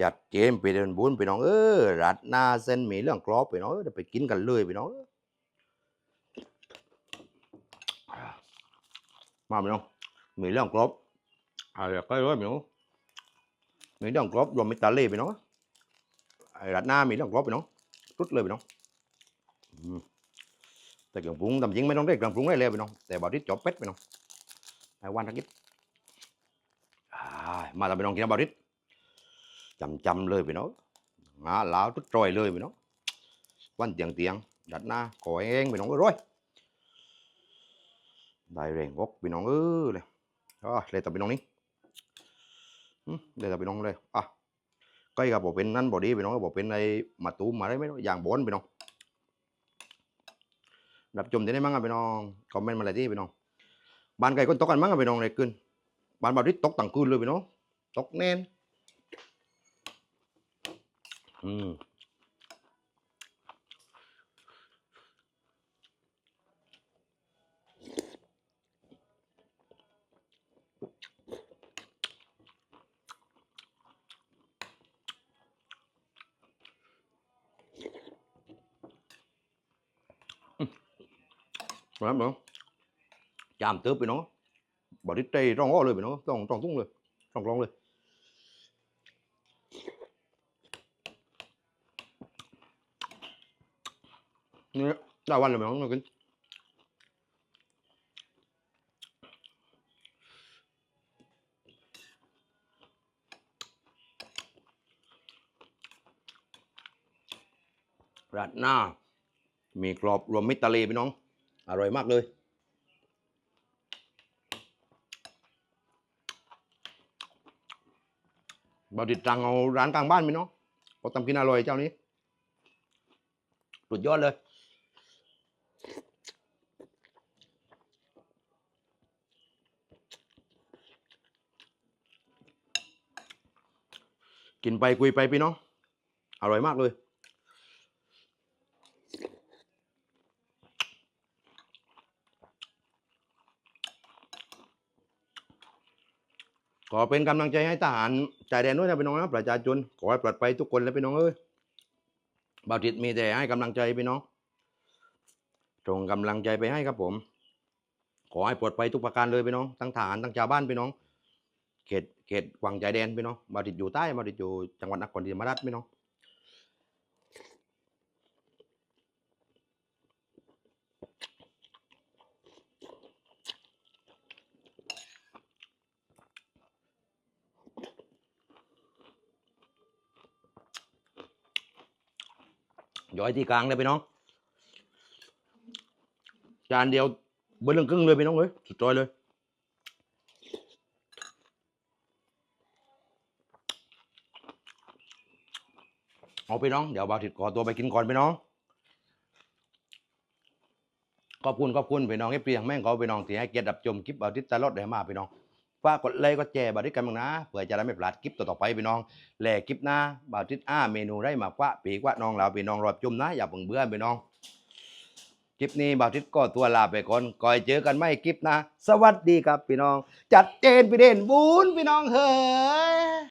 จัดเจมไปเดินบุญไปน้องเออรัดหน้าเส้นหมีเรื่องกรอบไปน้องเออเดี๋ยวไปกินกันเลยไปน้องมาไปน้องหมีเรื่องกรอบอะไรก็ร้อยไปน้องหมีเรื่องกรอบรวมมิตรเล่ไปน้องรัดหน้าหมีเรื่องกรอบไปน้องรุดเลยไปน้องแต่เครื่องปรุงตำจริงไม่ต้องได้เครื่องปรุงได้เลยไปน้องแต่บอกที่จบเป็ดไปน้องไอ้วันทักกิดอ่ามาทำไปน้องกินบาริส จำจำเลยพี่น้องงาลาวทุก trôi เลยพี่น้องวัน tiền tiền đặt na khỏi em พี่น้อง ơi rồi đại rèn gốc พี่น้องเออเลยอะเลยตับพี่น้องนี่อืมเลยตับพี่น้องเลยอะก็กับบอกเป็นนั่นบอดีพี่น้องบอกเป็นไอ้มาตูมมาได้ไหมอย่างบอนพี่น้องรับชมได้มั้งอะพี่น้องคอมเมนต์มาเลยที่พี่น้องบ้านไก่คนตกกันมั้งอะพี่น้องเลยคืนบ้านบาวที่ตกต่างคืนเลยพี่น้องตกแน่น อืมครับผมจามเติบไปเนาะบอดี้เตยร่องอ้อเลยไปเนาะต้องต้องตุ้งเลยต้องลองเลย นี่ได้วันเลยมน้องมากินราดหน้ามีกรอบรวมมิตรทะเลพี่น้อง อร่อยมากเลยบอดิตรังเอาร้านกลางบ้านพี่น้องเขาทำกินอร่อยเจ้านี้ สุดยอดเลย กินไปคุยไปพี่น้อง อร่อยมากเลย ขอเป็นกำลังใจให้ทหารชายแดนด้วยนะพี่น้องนะประชาชนขอให้ปลอดภัยทุกคนเลยพี่น้องเอ้ยบาติดมีแต่ให้กำลังใจพี่น้องส่งกำลังใจไปให้ครับผม ขอให้ปลอดภัยทุกประการเลยพี่น้อง ทั้งทหารทั้งชาวบ้านพี่น้อง เขตเขตวังใจแดนพี่น้องบาติดอยู่ใต้บาติดอยู่จังหวัดนครศรีธรรมราชพี่น้องย้อยที่กลางเลยพี่น้อง จานเดียวเบนเรื่องครึ่งเลยพี่น้องเอ้ยสุดยอดเลย เอาพี่น้อง เดี๋ยวบาวติดขอตัวไปกินก่อนพี่น้อง ขอบคุณขอบคุณพี่น้องให้เอฟซีแม่งขอพี่น้องที่ให้เกียรติรับชมคลิปบาวติดตลอดเลยมาพี่น้องฝากกดไลค์กดแชร์บาวติดกันบ้างนะเพื่อจะได้ไม่พลาดคลิปต่อๆไปพี่น้องแหล่คลิปหน้าบาวติดอ้าเมนูได้มากว่าปีกว่าน้องเราพี่น้องรอบจุ่มนะอย่าเพิ่งเบื่อพี่น้องคลิปนี้บ่าวติดก็ตัวลาไปก่อนก่อยเจอกันไม่คลิปนะ สวัสดีครับพี่น้อง จัดเจนพี่เด่นบุญพี่น้องเฮ้ย